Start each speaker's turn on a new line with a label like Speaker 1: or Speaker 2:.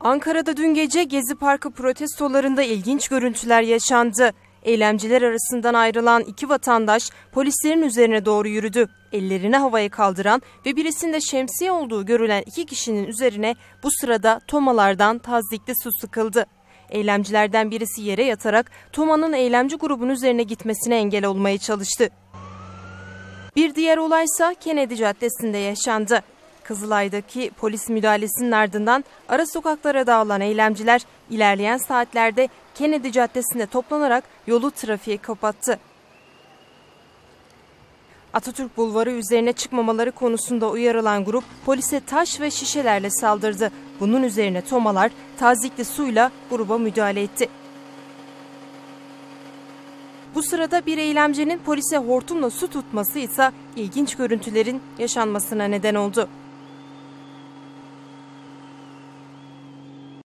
Speaker 1: Ankara'da dün gece Gezi Parkı protestolarında ilginç görüntüler yaşandı. Eylemciler arasından ayrılan iki vatandaş polislerin üzerine doğru yürüdü. Ellerini havaya kaldıran ve birisinde şemsiye olduğu görülen iki kişinin üzerine bu sırada tomalardan tazdikli su sıkıldı. Eylemcilerden birisi yere yatarak Toma'nın eylemci grubun üzerine gitmesine engel olmaya çalıştı. Bir diğer olaysa Kennedy Caddesi'nde yaşandı. Kızılay'daki polis müdahalesinin ardından ara sokaklara dağılan eylemciler ilerleyen saatlerde Kennedy Caddesi'nde toplanarak yolu trafiğe kapattı. Atatürk Bulvarı üzerine çıkmamaları konusunda uyarılan grup polise taş ve şişelerle saldırdı. Bunun üzerine tomalar tazikli suyla gruba müdahale etti. Bu sırada bir eylemcinin polise hortumla su tutması ise ilginç görüntülerin yaşanmasına neden oldu.